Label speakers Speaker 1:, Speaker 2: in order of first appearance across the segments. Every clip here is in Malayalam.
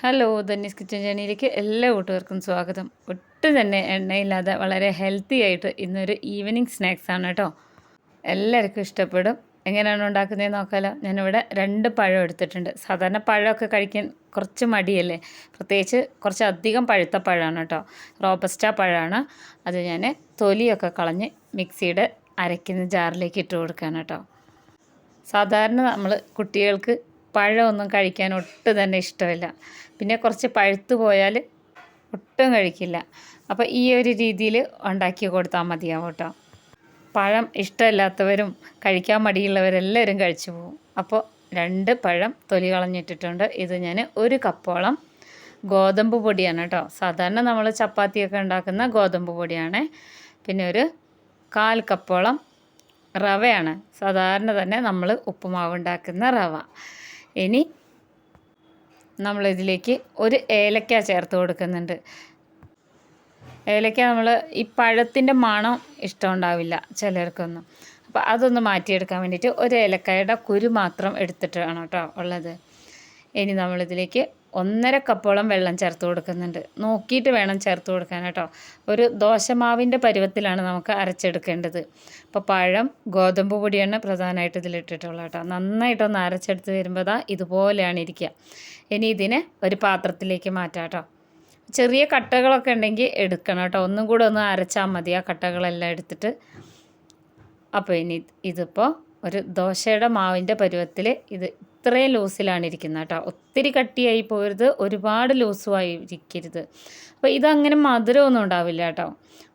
Speaker 1: ഹലോ ധന്യസ് കിച്ചൻ ജേണിയിലേക്ക് എല്ലാ കൂട്ടുകാർക്കും സ്വാഗതം. ഒട്ടും തന്നെ എണ്ണയില്ലാതെ വളരെ ഹെൽത്തി ആയിട്ട് ഇന്നൊരു ഈവനിങ് സ്നാക്സ് ആണ് കേട്ടോ. എല്ലാവർക്കും ഇഷ്ടപ്പെടും. എങ്ങനെയാണ് ഉണ്ടാക്കുന്നത് നോക്കാലോ. ഞാനിവിടെ രണ്ട് പഴം എടുത്തിട്ടുണ്ട്. സാധാരണ പഴമൊക്കെ കഴിക്കാൻ കുറച്ച് മടിയല്ലേ? പ്രത്യേകിച്ച് കുറച്ച് അധികം പഴുത്ത പഴമാണ് കേട്ടോ. റോബസ്റ്റ പഴമാണ്. അത് ഞാൻ തൊലിയൊക്കെ കളഞ്ഞ് മിക്സിയുടെ അരയ്ക്കുന്ന ജാറിലേക്ക് ഇട്ട് കൊടുക്കുകയാണ് കേട്ടോ. സാധാരണ നമ്മൾ കുട്ടികൾക്ക് പഴമൊന്നും കഴിക്കാൻ ഒട്ടും തന്നെ ഇഷ്ടമില്ല. പിന്നെ കുറച്ച് പഴുത്ത് പോയാൽ ഒട്ടും കഴിക്കില്ല. അപ്പോൾ ഈ ഒരു രീതിയിൽ ഉണ്ടാക്കി കൊടുത്താൽ മതിയാവും കേട്ടോ. പഴം ഇഷ്ടമില്ലാത്തവരും കഴിക്കാൻ മടിയുള്ളവരെല്ലാവരും കഴിച്ചു പോകും. അപ്പോൾ രണ്ട് പഴം തൊലി കളഞ്ഞിട്ടിട്ടുണ്ട്. ഇത് ഞാൻ ഒരു കപ്പോളം ഗോതമ്പ് പൊടിയാണ് കേട്ടോ. സാധാരണ നമ്മൾ ചപ്പാത്തിയൊക്കെ ഉണ്ടാക്കുന്ന ഗോതമ്പ് പൊടിയാണ്. പിന്നെ ഒരു കാൽ കപ്പോളം റവയാണ്. സാധാരണ തന്നെ നമ്മൾ ഉപ്പുമാവ് ഉണ്ടാക്കുന്ന റവ. ഇനി നമ്മളിതിലേക്ക് ഒരു ഏലക്ക ചേർത്ത് കൊടുക്കുന്നുണ്ട്. ഏലക്ക നമ്മൾ ഈ പഴത്തിന്റെ മണം ഇഷ്ടമുണ്ടാവില്ല ചിലർക്കൊന്നും. അപ്പോൾ അതൊന്ന് മാറ്റിയെടുക്കാൻ വേണ്ടിയിട്ട് ഒരു ഏലക്കായുടെ കുരു മാത്രം എടുത്തിട്ടാണ് കേട്ടോ ഉള്ളത്. ഇനി നമ്മളിതിലേക്ക് ഒന്നര കപ്പോളം വെള്ളം ചേർത്ത് കൊടുക്കുന്നുണ്ട്. നോക്കിയിട്ട് വേണം ചേർത്ത് കൊടുക്കാൻ കേട്ടോ. ഒരു ദോശമാവിന്റെ പരുവത്തിലാണ് നമുക്ക് അരച്ചെടുക്കേണ്ടത്. അപ്പോൾ പഴം ഗോതമ്പ് പൊടിയാണ് പ്രധാനമായിട്ട് ഇതിലിട്ടിട്ടുള്ളത് കേട്ടോ. നന്നായിട്ടൊന്ന് അരച്ചെടുത്ത് വരുമ്പോൾ ദാ ഇതുപോലെയാണ് ഇരിക്കുക. ഇനി ഇതിനെ ഒരു പാത്രത്തിലേക്ക് മാറ്റാം കേട്ടോ. ചെറിയ കട്ടകളൊക്കെ ഉണ്ടെങ്കിൽ എടുക്കണം കേട്ടോ. ഒന്നും കൂടെ ഒന്ന് അരച്ചാൽ മതി ആ കട്ടകളെല്ലാം എടുത്തിട്ട്. അപ്പോൾ ഇനി ഇതിപ്പോൾ ഒരു ദോശയുടെ മാവിന്റെ പരുവത്തിൽ ഇത് ഇത്രയും ലൂസിലാണ് ഇരിക്കുന്നത് കേട്ടോ. ഒത്തിരി കട്ടിയായി പോരുത് ഒരുപാട് ലൂസുമായി ഇരിക്കരുത്. അപ്പോൾ ഇതങ്ങനെ മധുരമൊന്നും ഉണ്ടാവില്ല കേട്ടോ.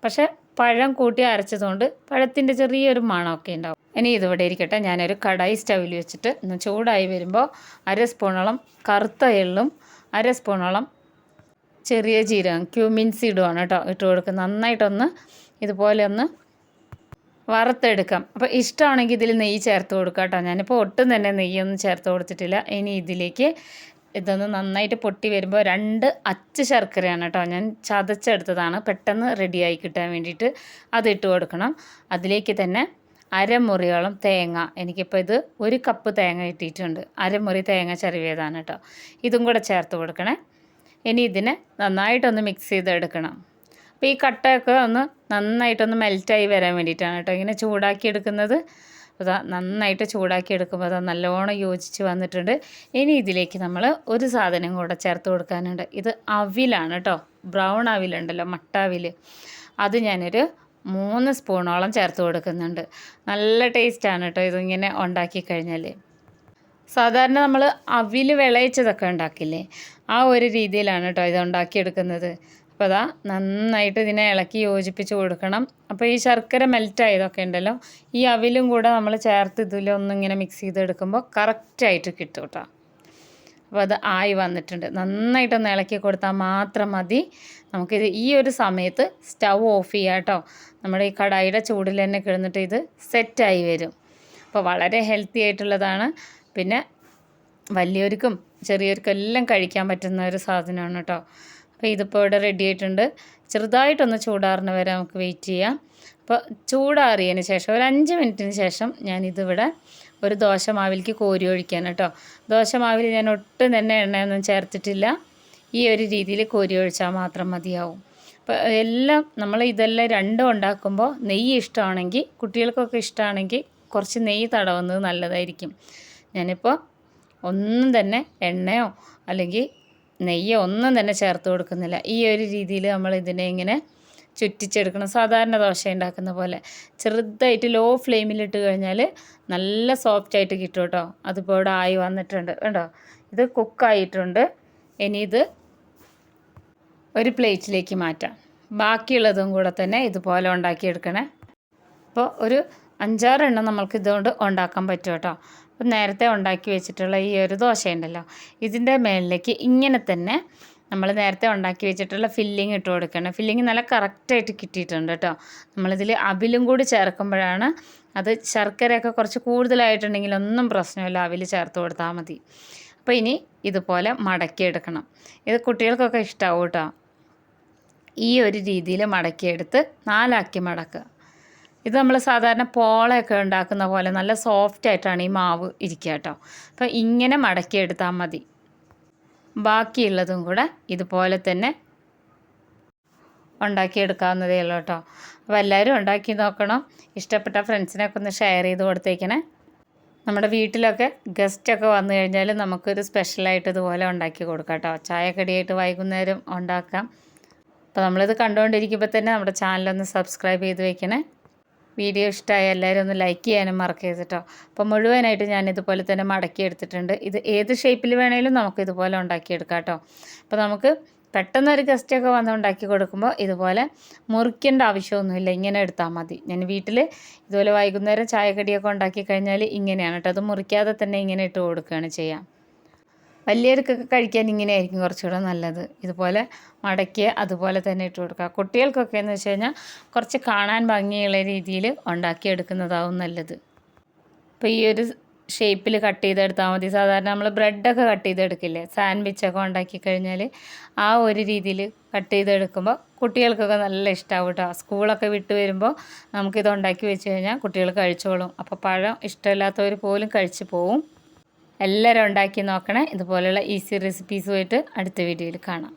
Speaker 1: പക്ഷേ പഴം കൂട്ടി അരച്ചതുകൊണ്ട് പഴത്തിന്റെ ചെറിയൊരു മണമൊക്കെ ഉണ്ടാവും. ഇനി ഇതിവിടെ ഇരിക്കട്ടെ. ഞാനൊരു കടായി സ്റ്റവിൽ വെച്ചിട്ട് ഒന്ന് ചൂടായി വരുമ്പോൾ അര സ്പൂണോളം കറുത്ത എള്ളും അര സ്പൂണോളം ചെറിയ ജീരകം ക്യൂമിൻ സീഡുമാണ് കേട്ടോ ഇട്ട് കൊടുക്കുക നന്നായിട്ടൊന്ന് ഇതുപോലെ ഒന്ന് വറുത്തെടുക്കാം. അപ്പോൾ ഇഷ്ടമാണെങ്കിൽ ഇതിൽ നെയ്യ് ചേർത്ത് കൊടുക്കാം കേട്ടോ. ഞാനിപ്പോൾ ഒട്ടും തന്നെ നെയ്യൊന്നും ചേർത്ത് കൊടുത്തിട്ടില്ല. ഇനി ഇതിലേക്ക് ഇതൊന്ന് നന്നായിട്ട് പൊട്ടി വരുമ്പോൾ രണ്ട് അച്ച് ശർക്കരയാണ് കേട്ടോ. ഞാൻ ചതച്ചെടുത്തതാണ്. പെട്ടെന്ന് റെഡിയായി കിട്ടാൻ വേണ്ടിയിട്ട് അത് ഇട്ട് കൊടുക്കണം. അതിലേക്ക് തന്നെ അരമുറിയോളം തേങ്ങ. എനിക്കിപ്പോൾ ഇത് ഒരു കപ്പ് തേങ്ങ കിട്ടിയിട്ടുണ്ട്. അരമുറി തേങ്ങ ചെറിയതാണ് കേട്ടോ. ഇതും കൂടെ ചേർത്ത് കൊടുക്കണേ. ഇനി ഇതിനെ നന്നായിട്ടൊന്ന് മിക്സ് ചെയ്തെടുക്കണം. അപ്പോൾ ഈ കട്ടയൊക്കെ ഒന്ന് നന്നായിട്ടൊന്ന് മെൽറ്റായി വരാൻ വേണ്ടിയിട്ടാണ് കേട്ടോ ഇങ്ങനെ ചൂടാക്കി എടുക്കുന്നത് അതാ നന്നായിട്ട് ചൂടാക്കി എടുക്കുമ്പോൾ അതാ നല്ലോണം യോജിച്ച് വന്നിട്ടുണ്ട്. ഇനി ഇതിലേക്ക് നമ്മൾ ഒരു സാധനം കൂടെ ചേർത്ത് കൊടുക്കാനുണ്ട്. ഇത് അവിലാണ് കേട്ടോ. ബ്രൗൺ അവിലുണ്ടല്ലോ മട്ട അവിൽ അത് ഞാനൊരു മൂന്ന് സ്പൂണോളം ചേർത്ത് കൊടുക്കുന്നുണ്ട്. നല്ല ടേസ്റ്റാണ് കേട്ടോ ഇതിങ്ങനെ ഉണ്ടാക്കി കഴിഞ്ഞാൽ സാധാരണ നമ്മൾ അവിൽ വിളയിച്ചതൊക്കെ ഉണ്ടാക്കില്ലേ? ആ ഒരു രീതിയിലാണ് കേട്ടോ ഇത് ഉണ്ടാക്കിയെടുക്കുന്നത്. അപ്പോൾ അതാ നന്നായിട്ട് ഇതിനെ ഇളക്കി യോജിപ്പിച്ച് കൊടുക്കണം. അപ്പോൾ ഈ ശർക്കര മെൽറ്റ് മെൽറ്റായതൊക്കെ ഉണ്ടല്ലോ ഈ അവിലും കൂടെ നമ്മൾ ചേർത്ത് ഇതിലൊന്നിങ്ങനെ മിക്സ് ചെയ്തെടുക്കുമ്പോൾ കറക്റ്റായിട്ട് കിട്ടും കേട്ടോ അപ്പോൾ അത് ആയി വന്നിട്ടുണ്ട്. നന്നായിട്ടൊന്ന് ഇളക്കി കൊടുത്താൽ മാത്രം മതി. നമുക്കിത് ഈ ഒരു സമയത്ത് സ്റ്റൗ ഓഫ് ചെയ്യാം കേട്ടോ നമ്മുടെ ഈ കടായിയുടെ ചൂടിൽ തന്നെ കിടന്നിട്ട് ഇത് സെറ്റായി വരും. അപ്പോൾ വളരെ ഹെൽത്തി ആയിട്ടുള്ളതാണ്. പിന്നെ വലിയവർക്കും ചെറിയവർക്കും എല്ലാം കഴിക്കാൻ പറ്റുന്ന ഒരു സാധനമാണ് കേട്ടോ അപ്പോൾ ഇതിപ്പോൾ ഇവിടെ റെഡി ആയിട്ടുണ്ട്. ചെറുതായിട്ടൊന്ന് ചൂടാറിന് വരെ നമുക്ക് വെയിറ്റ് ചെയ്യാം. അപ്പോൾ ചൂടാറിയതിന് ശേഷം ഒരു അഞ്ച് മിനിറ്റിന് ശേഷം ഞാനിതിവിടെ ഒരു ദോശമാവിലേക്ക് കോരി ഒഴിക്കാൻ കേട്ടോ. ദോശമാവിൽ ഞാൻ ഒട്ടും തന്നെ എണ്ണയൊന്നും ചേർത്തിട്ടില്ല. ഈ ഒരു രീതിയിൽ കോരി ഒഴിച്ചാൽ മാത്രം മതിയാവും. അപ്പോൾ എല്ലാം നമ്മൾ ഇതെല്ലാം രണ്ടും ഉണ്ടാക്കുമ്പോൾ നെയ്യ് ഇഷ്ടമാണെങ്കിൽ കുട്ടികൾക്കൊക്കെ ഇഷ്ടമാണെങ്കിൽ കുറച്ച് നെയ്യ് തടവുന്നത് നല്ലതായിരിക്കും. ഞാനിപ്പോൾ ഒന്നും തന്നെ എണ്ണയോ അല്ലെങ്കിൽ നെയ്യോ ഒന്നും തന്നെ ചേർത്ത് കൊടുക്കുന്നില്ല. ഈ ഒരു രീതിയിൽ നമ്മൾ ഇതിനെ ഇങ്ങനെ ചുറ്റിച്ചെടുക്കണം. സാധാരണ ദോശ ഉണ്ടാക്കുന്ന പോലെ. ചെറുതായിട്ട് ലോ ഫ്ലെയിമിലിട്ട് കഴിഞ്ഞാൽ നല്ല സോഫ്റ്റ് ആയിട്ട് കിട്ടും കേട്ടോ. അതിപ്പോൾ ഇവിടെ ആയി വന്നിട്ടുണ്ട്. കേട്ടോ ഇത് കുക്കായിട്ടുണ്ട് ഇനി ഇത് ഒരു പ്ലേറ്റിലേക്ക് മാറ്റാം. ബാക്കിയുള്ളതും കൂടെ തന്നെ ഇതുപോലെ ഉണ്ടാക്കിയെടുക്കണേ. അപ്പോൾ ഒരു അഞ്ചാറെണ്ണം നമ്മൾക്ക് ഇതുകൊണ്ട് ഉണ്ടാക്കാൻ പറ്റും കേട്ടോ. അപ്പം നേരത്തെ ഉണ്ടാക്കി വെച്ചിട്ടുള്ള ഈ ഒരു ദോശയുണ്ടല്ലോ ഇതിന്റെ മേളിലേക്ക് ഇങ്ങനെ തന്നെ നമ്മൾ നേരത്തെ ഉണ്ടാക്കി വെച്ചിട്ടുള്ള ഫില്ലിങ് ഇട്ട് കൊടുക്കണം. ഫില്ലിങ് നല്ല കറക്റ്റായിട്ട് കിട്ടിയിട്ടുണ്ട് കേട്ടോ. നമ്മളിതിൽ അവിലും കൂടി ചേർക്കുമ്പോഴാണ് അത് ശർക്കരയൊക്കെ കുറച്ച് കൂടുതലായിട്ടുണ്ടെങ്കിൽ ഒന്നും പ്രശ്നമില്ല അവിൽ ചേർത്ത് കൊടുത്താൽ മതി. അപ്പോൾ ഇനി ഇതുപോലെ മടക്കിയെടുക്കണം. ഇത് കുട്ടികൾക്കൊക്കെ ഇഷ്ടമാവും കേട്ടോ. ഈ ഒരു രീതിയിൽ മടക്കിയെടുത്ത് നാലാക്കി മടക്കുക. ഇത് നമ്മൾ സാധാരണ പോളയൊക്കെ ഉണ്ടാക്കുന്ന പോലെ നല്ല സോഫ്റ്റ് ആയിട്ടാണ് ഈ മാവ് ഇരിക്കുക കേട്ടോ. അപ്പോൾ ഇങ്ങനെ മടക്കിയെടുത്താൽ മതി. ബാക്കിയുള്ളതും കൂടെ ഇതുപോലെ തന്നെ ഉണ്ടാക്കിയെടുക്കാവുന്നതേ ഉള്ളൂ കേട്ടോ. അപ്പോൾ എല്ലാവരും ഉണ്ടാക്കി നോക്കണം. ഇഷ്ടപ്പെട്ട ഫ്രണ്ട്സിനൊക്കെ ഒന്ന് ഷെയർ ചെയ്ത് കൊടുത്തേക്കണേ. നമ്മുടെ വീട്ടിലൊക്കെ ഗസ്റ്റൊക്കെ വന്നു കഴിഞ്ഞാൽ നമുക്കൊരു സ്പെഷ്യലായിട്ട് ഇതുപോലെ ഉണ്ടാക്കി കൊടുക്കാം കേട്ടോ. ചായക്കടിയായിട്ട് വൈകുന്നേരം ഉണ്ടാക്കാം. അപ്പോൾ നമ്മളിത് കണ്ടുകൊണ്ടിരിക്കുമ്പോൾ തന്നെ നമ്മുടെ ചാനലൊന്ന് സബ്സ്ക്രൈബ് ചെയ്ത് വെക്കണേ. വീഡിയോ ഇഷ്ടമായ എല്ലാവരും ഒന്ന് ലൈക്ക് ചെയ്യാനും മറക്കരുത് കേട്ടോ അപ്പോൾ മുഴുവനായിട്ട് ഞാൻ ഇതുപോലെ തന്നെ മടക്കി എടുത്തിട്ടുണ്ട്. ഇത് ഏത് ഷേപ്പിൽ വേണേലും നമുക്ക് ഇതുപോലെ ഉണ്ടാക്കിയെടുക്കാം കേട്ടോ അപ്പോൾ നമുക്ക് പെട്ടെന്ന് ഒരു ഗസ്റ്റൊക്കെ വന്ന് ഉണ്ടാക്കി കൊടുക്കുമ്പോൾ ഇതുപോലെ മുറിക്കേണ്ട ആവശ്യമൊന്നുമില്ല. ഇങ്ങനെ എടുത്താൽ മതി. ഞാൻ വീട്ടിൽ ഇതുപോലെ വൈകുന്നേരം ചായക്കടിയൊക്കെ ഉണ്ടാക്കി കഴിഞ്ഞാൽ ഇങ്ങനെയാണ് കേട്ടോ അത് മുറിക്കാതെ തന്നെ ഇങ്ങനെ ഇട്ട് കൊടുക്കുകയാണ് ചെയ്യാം. വലിയവർക്കൊക്കെ കഴിക്കാൻ ഇങ്ങനെ ആയിരിക്കും കുറച്ചുകൂടെ നല്ലത്. ഇതുപോലെ മടക്കി അതുപോലെ തന്നെ ഇട്ട് കൊടുക്കുക. കുട്ടികൾക്കൊക്കെ എന്ന് വെച്ച് കഴിഞ്ഞാൽ കുറച്ച് കാണാൻ ഭംഗിയുള്ള രീതിയിൽ ഉണ്ടാക്കിയെടുക്കുന്നതാവും നല്ലത്. അപ്പോൾ ഈ ഒരു ഷേപ്പിൽ കട്ട് ചെയ്തെടുത്താൽ മതി. സാധാരണ നമ്മൾ ബ്രെഡൊക്കെ കട്ട് ചെയ്തെടുക്കില്ലേ? സാൻഡ്വിച്ചൊക്കെ ഉണ്ടാക്കി കഴിഞ്ഞാൽ ആ ഒരു രീതിയിൽ കട്ട് ചെയ്തെടുക്കുമ്പോൾ കുട്ടികൾക്കൊക്കെ നല്ല ഇഷ്ടമാവും കേട്ടോ. സ്കൂളൊക്കെ വിട്ട് വരുമ്പോൾ നമുക്കിത് ഉണ്ടാക്കി വെച്ച് കഴിഞ്ഞാൽ കുട്ടികൾ കഴിച്ചോളും. അപ്പോൾ പഴം ഇഷ്ടമില്ലാത്തവർ പോലും കഴിച്ചു പോവും. എല്ലാവരും ഉണ്ടാക്കി നോക്കണേ. ഇതുപോലെയുള്ള ഈസി റെസിപ്പീസുമായിട്ട് അടുത്ത വീഡിയോയിൽ കാണാം.